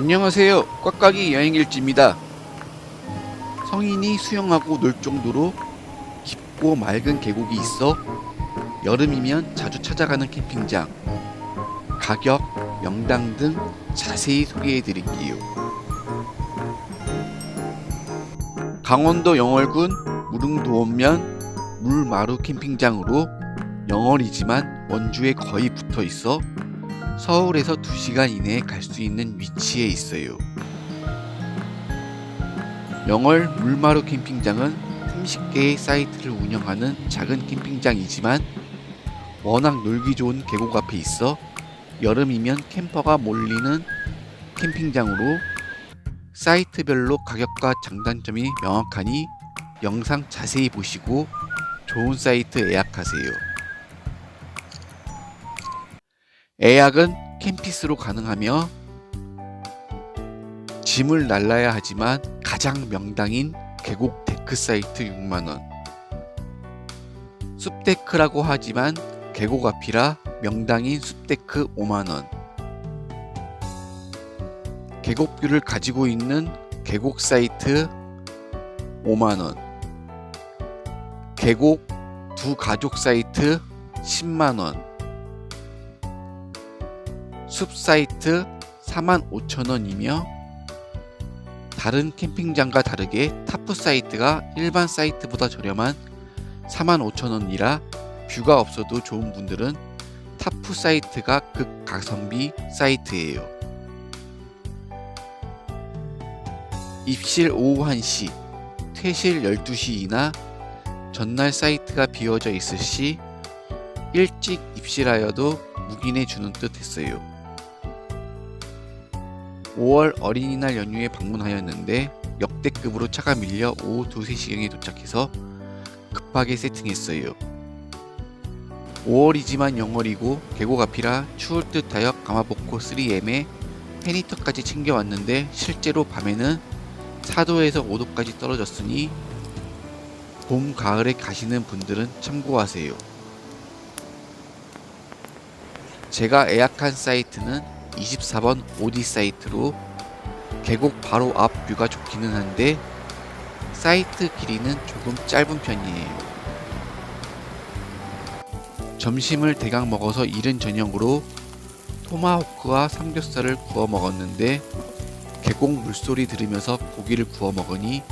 안녕하세요. 꽉꽉이 여행일지입니다. 성인이 수영하고 놀 정도로 깊고 맑은 계곡이 있어 여름이면 자주 찾아가는 캠핑장. 가격, 명당 등 자세히 소개해 드릴게요. 강원도 영월군 무릉도원면 물마루 캠핑장으로 영월이지만 원주에 거의 붙어 있어 서울에서 2시간 이내에 갈 수 있는 위치에 있어요. 영월 물마루 캠핑장은 30개의 사이트를 운영하는 작은 캠핑장이지만 워낙 놀기 좋은 계곡 앞에 있어 여름이면 캠퍼가 몰리는 캠핑장으로 사이트별로 가격과 장단점이 명확하니 영상 자세히 보시고 좋은 사이트 예약하세요. 예약은 캠피스로 가능하며 짐을 날라야 하지만 가장 명당인 계곡 데크 사이트 6만원. 숲데크라고 하지만 계곡 앞이라 명당인 숲데크 5만원. 계곡뷰를 가지고 있는 계곡 사이트 5만원. 계곡 두 가족 사이트 10만원 숲 사이트 45,000원이며 다른 캠핑장과 다르게 타프 사이트가 일반 사이트보다 저렴한 45,000원이라 뷰가 없어도 좋은 분들은 타프 사이트가 극가성비 사이트예요. 입실 오후 1시, 퇴실 12시이나 전날 사이트가 비워져 있을 시 일찍 입실하여도 묵인해 주는 듯 했어요. 5월 어린이날 연휴에 방문하였는데 역대급으로 차가 밀려 오후 2, 3시경에 도착해서 급하게 세팅했어요. 5월이지만 영월이고 계곡 앞이라 추울 듯 하여 가마복고 3M에 페니터까지 챙겨왔는데 실제로 밤에는 4도에서 5도까지 떨어졌으니 봄, 가을에 가시는 분들은 참고하세요. 제가 예약한 사이트는 24번 오디 사이트로 계곡 바로 앞 뷰가 좋기는 한데 사이트 길이는 조금 짧은 편이에요. 점심을 대강 먹어서 이른 저녁으로 토마호크와 삼겹살을 구워 먹었는데 계곡 물소리 들으면서 고기를 구워 먹으니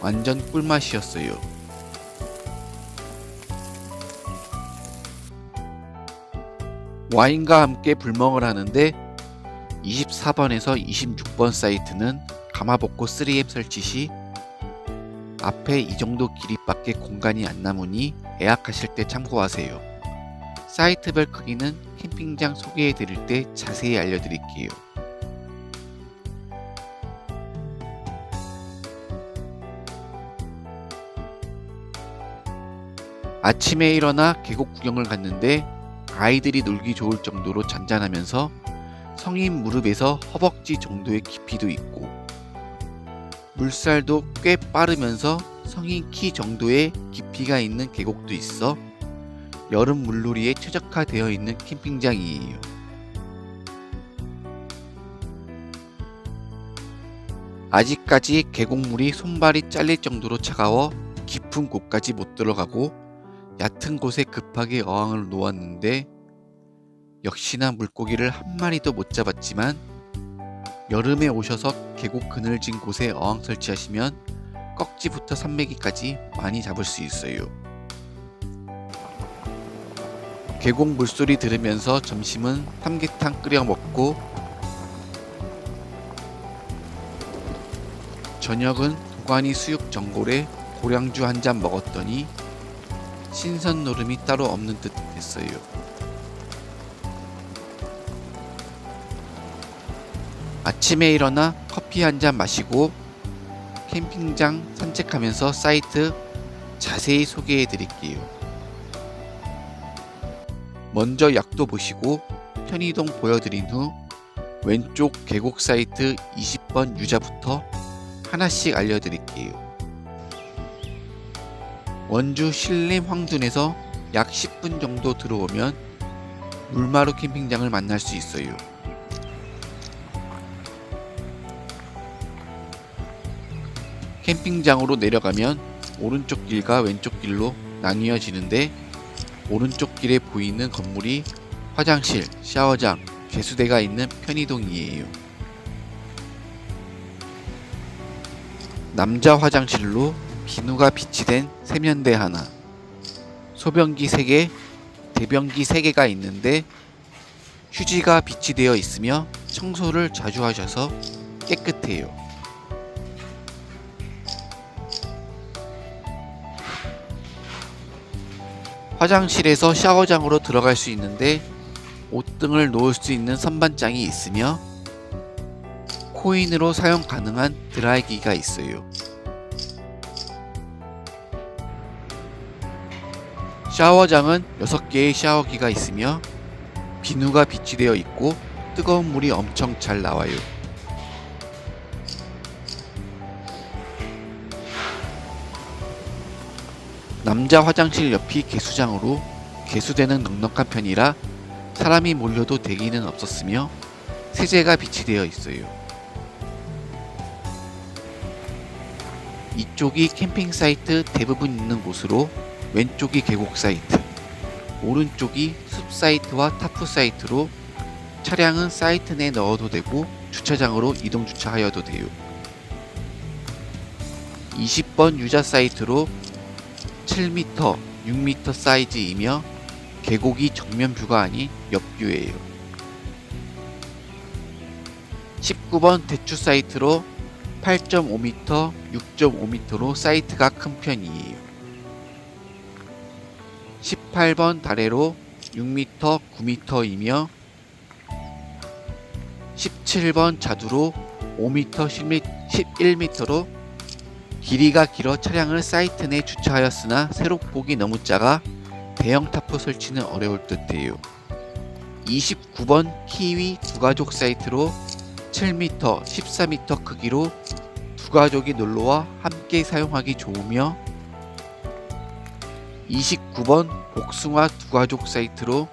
완전 꿀맛이었어요. 와인과 함께 불멍을 하는데 24번에서 26번 사이트는 가마복고 3M 설치 시 앞에 이 정도 길이밖에 공간이 안 남으니 예약하실 때 참고하세요. 사이트별 크기는 캠핑장 소개해 드릴 때 자세히 알려드릴게요. 아침에 일어나 계곡 구경을 갔는데 아이들이 놀기 좋을 정도로 잔잔하면서 성인 무릎에서 허벅지 정도의 깊이도 있고 물살도 꽤 빠르면서 성인 키 정도의 깊이가 있는 계곡도 있어 여름 물놀이에 최적화되어 있는 캠핑장이에요. 아직까지 계곡물이 손발이 잘릴 정도로 차가워 깊은 곳까지 못 들어가고 얕은 곳에 급하게 어항을 놓았는데 역시나 물고기를 한 마리도 못 잡았지만 여름에 오셔서 계곡 그늘진 곳에 어항 설치하시면 꺽지부터 산매기까지 많이 잡을 수 있어요. 계곡 물소리 들으면서 점심은 삼계탕 끓여 먹고 저녁은 도가니 수육 전골에 고량주 한 잔 먹었더니 신선 노름이 따로 없는 듯 했어요. 아침에 일어나 커피 한 잔 마시고 캠핑장 산책하면서 사이트 자세히 소개해 드릴게요. 먼저 약도 보시고 편의동 보여드린 후 왼쪽 계곡 사이트 20번 유자부터 하나씩 알려드릴게요. 원주 신림 황둔에서 약 10분 정도 들어오면 물마루 캠핑장을 만날 수 있어요. 캠핑장으로 내려가면 오른쪽 길과 왼쪽 길로 나뉘어지는데 오른쪽 길에 보이는 건물이 화장실, 샤워장, 개수대가 있는 편의동이에요. 남자 화장실로 비누가 비치된 세면대 하나, 소변기 3개, 대변기 3개가 있는데 휴지가 비치되어 있으며 청소를 자주 하셔서 깨끗해요. 화장실에서 샤워장으로 들어갈 수 있는데 옷 등을 놓을 수 있는 선반장이 있으며 코인으로 사용 가능한 드라이기가 있어요. 샤워장은 6개의 샤워기가 있으며 비누가 비치되어 있고 뜨거운 물이 엄청 잘 나와요. 남자 화장실 옆이 개수장으로 개수대는 넉넉한 편이라 사람이 몰려도 대기는 없었으며 세제가 비치되어 있어요. 이쪽이 캠핑 사이트 대부분 있는 곳으로 왼쪽이 계곡 사이트, 오른쪽이 숲 사이트와 타프 사이트로 차량은 사이트 내 넣어도 되고 주차장으로 이동 주차하여도 돼요. 20번 유자 사이트로 7m, 6m 사이즈이며 계곡이 정면 뷰가 아닌 옆뷰예요. 19번 대추 사이트로 8.5m, 6.5m로 사이트가 큰 편이에요. 18번 다래로 6m, 9m이며 17번 자두로 5m, 11m로 길이가 길어 차량을 사이트 내 주차하였으나 세로폭이 너무 작아 대형 타프 설치는 어려울 듯해요. 29번 키위 두가족 사이트로 7m, 14m 크기로 두 가족이 놀러와 함께 사용하기 좋으며 29번 복숭아 두 가족 사이트로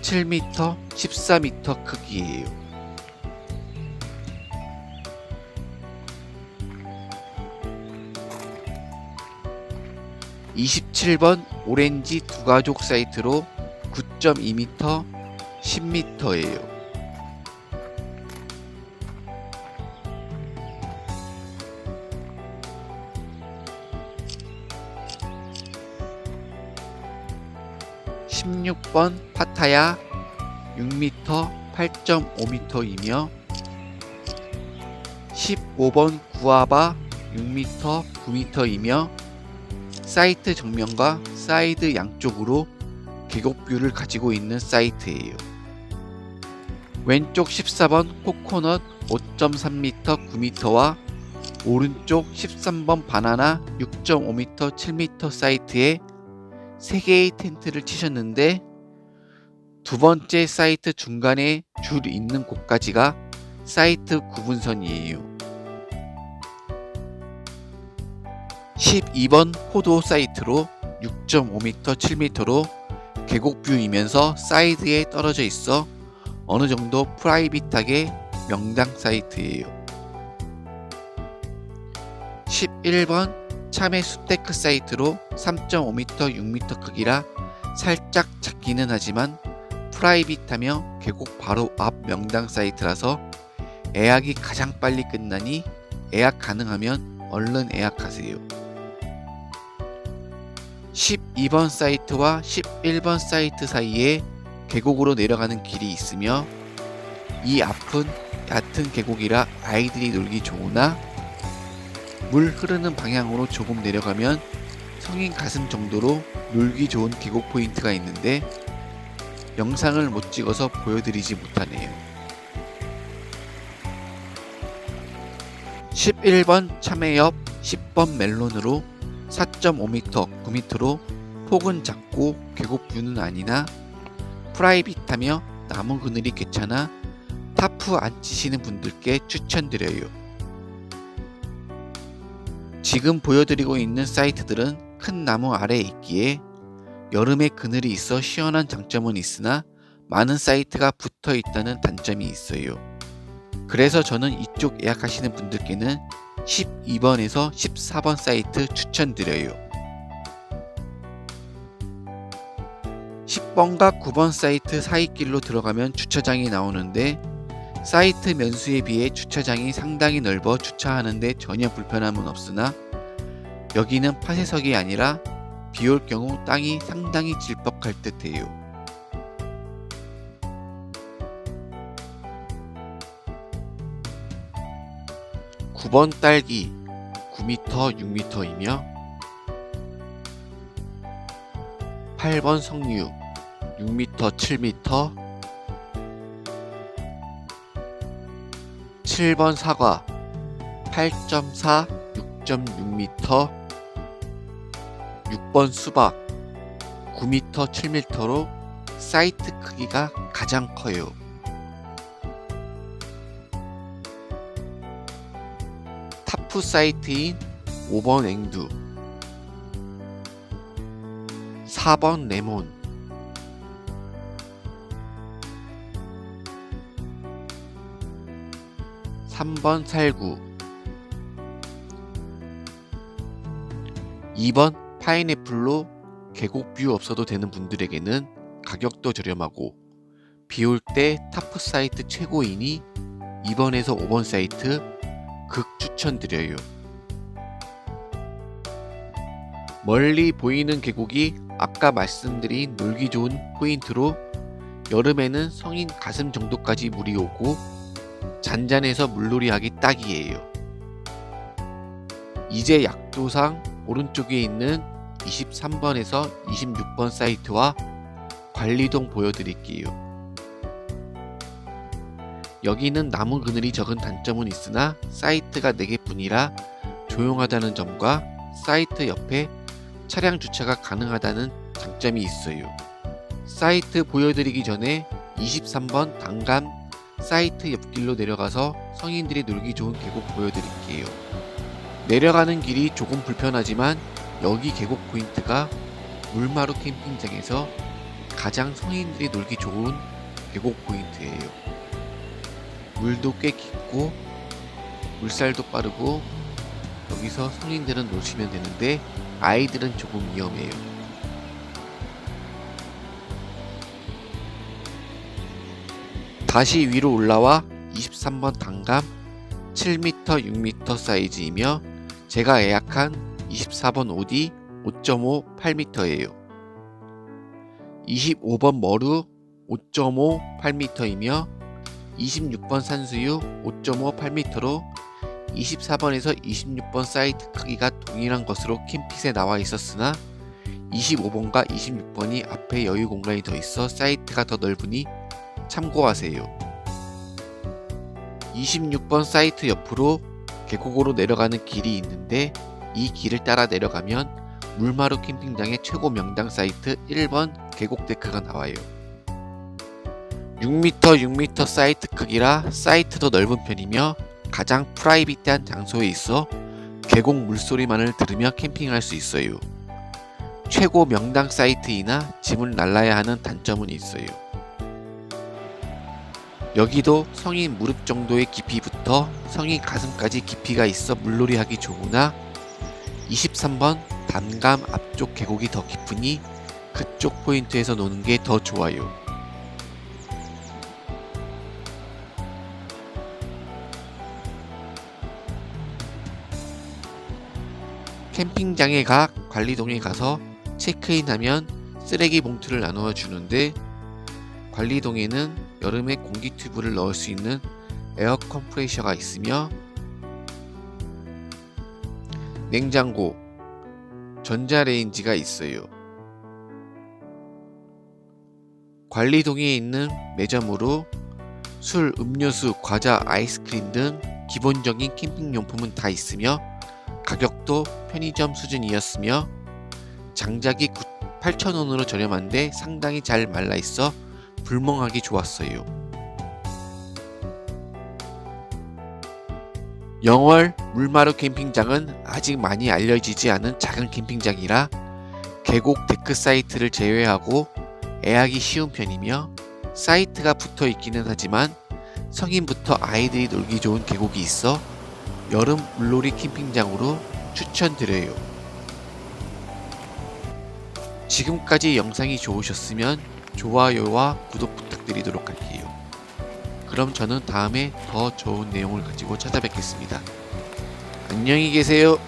7m, 14m 크기예요. 27번 오렌지 두 가족 사이트로 9.2m, 10m예요. (16번) 파타야 6m 8.5m이며 15번 구아바 6m 9m이며 사이트 정면과 사이드 양쪽으로 계곡뷰를 가지고 있는 사이트예요. 왼쪽 14번 코코넛 5.3m 9m와 오른쪽 13번 바나나 6.5m 7m 사이트에 3개의 텐트를 치셨는데 두 번째 사이트 중간에 줄 있는 곳까지가 사이트 구분선이에요. 12번 포도 사이트로 6.5m, 7m로 계곡 뷰이면서 사이드에 떨어져 있어 어느 정도 프라이빗하게 명당 사이트예요. 11번 참외 숲데크 사이트로 3.5m, 6m 크기라 살짝 작기는 하지만 프라이빗하며 계곡 바로 앞 명당 사이트라서 예약이 가장 빨리 끝나니 예약 가능하면 얼른 예약하세요. 12번 사이트와 11번 사이트 사이에 계곡으로 내려가는 길이 있으며 이 앞은 얕은 계곡이라 아이들이 놀기 좋으나 물 흐르는 방향으로 조금 내려가면 성인 가슴 정도로 놀기 좋은 계곡 포인트가 있는데 영상을 못 찍어서 보여드리지 못하네요. 11번 참외 옆 10번 멜론으로 4.5m, 9m로 폭은 작고 계곡 뷰는 아니나 프라이빗하며 나무 그늘이 괜찮아 타프 안 치시는 분들께 추천드려요. 지금 보여드리고 있는 사이트들은 큰 나무 아래에 있기에 여름에 그늘이 있어 시원한 장점은 있으나 많은 사이트가 붙어 있다는 단점이 있어요. 그래서 저는 이쪽 예약하시는 분들께는 12번에서 14번 사이트 추천드려요. 10번과 9번 사이트 사이길로 들어가면 주차장이 나오는데 사이트 면수에 비해 주차장이 상당히 넓어 주차하는데 전혀 불편함은 없으나 여기는 파쇄석이 아니라 비 올 경우 땅이 상당히 질퍽할 듯해요. (9번) 딸기 9m 6m이며 (8번) 석류 6m 7m 7번 사과 8.4 6.6m 6번 수박 9m 7m로 사이트 크기가 가장 커요. 타프 사이트인 5번 앵두 4번 레몬 3번 살구 2번 파인애플로 계곡 뷰 없어도 되는 분들에게는 가격도 저렴하고 비 올 때 타프 사이트 최고이니 2번에서 5번 사이트 극 추천드려요. 멀리 보이는 계곡이 아까 말씀드린 놀기 좋은 포인트로 여름에는 성인 가슴 정도까지 물이 오고 잔잔해서 물놀이 하기 딱이에요. 이제 약도상 오른쪽에 있는 23번에서 26번 사이트와 관리동 보여드릴게요. 여기는 나무 그늘이 적은 단점은 있으나 사이트가 4개뿐이라 조용하다는 점과 사이트 옆에 차량 주차가 가능하다는 장점이 있어요. 사이트 보여드리기 전에 23번 단감 사이트 옆길로 내려가서 성인들이 놀기 좋은 계곡 보여드릴게요. 내려가는 길이 조금 불편하지만 여기 계곡 포인트가 물마루 캠핑장에서 가장 성인들이 놀기 좋은 계곡 포인트예요. 물도 꽤 깊고 물살도 빠르고 여기서 성인들은 노시면 되는데 아이들은 조금 위험해요. 다시 위로 올라와 23번 단감 7m, 6m 사이즈이며 제가 예약한 24번 오디 5.5, 8m예요. 25번 머루 5.5, 8m이며 26번 산수유 5.5, 8m로 24번에서 26번 사이트 크기가 동일한 것으로 캠핏에 나와 있었으나 25번과 26번이 앞에 여유 공간이 더 있어 사이트가 더 넓으니 참고하세요. 26번 사이트 옆으로 계곡으로 내려가는 길이 있는데 이 길을 따라 내려가면 물마루 캠핑장의 최고 명당 사이트 1번 계곡 데크가 나와요. 6m 6m 사이트 크기라 사이트도 넓은 편이며 가장 프라이빗한 장소에 있어 계곡 물소리만을 들으며 캠핑할 수 있어요. 최고 명당 사이트이나 짐을 날라야 하는 단점은 있어요. 여기도 성인 무릎 정도의 깊이부터 성인 가슴까지 깊이가 있어 물놀이 하기 좋으나 23번 단감 앞쪽 계곡이 더 깊으니 그쪽 포인트에서 노는 게 더 좋아요. 캠핑장에 가 관리동에 가서 체크인하면 쓰레기 봉투를 나누어 주는데 관리동에는 여름에 공기 튜브를 넣을 수 있는 에어 컴프레셔가 있으며 냉장고, 전자레인지가 있어요. 관리동에 있는 매점으로 술, 음료수, 과자, 아이스크림 등 기본적인 캠핑 용품은 다 있으며 가격도 편의점 수준이었으며 장작이 8,000원으로 저렴한데 상당히 잘 말라 있어 불멍하기 좋았어요. 영월 물마루 캠핑장은 아직 많이 알려지지 않은 작은 캠핑장이라 계곡 데크 사이트를 제외하고 예약이 쉬운 편이며 사이트가 붙어 있기는 하지만 성인부터 아이들이 놀기 좋은 계곡이 있어 여름 물놀이 캠핑장으로 추천드려요. 지금까지 영상이 좋으셨으면 좋아요와 구독 부탁드리도록 할게요. 그럼 저는 다음에 더 좋은 내용을 가지고 찾아뵙겠습니다. 안녕히 계세요.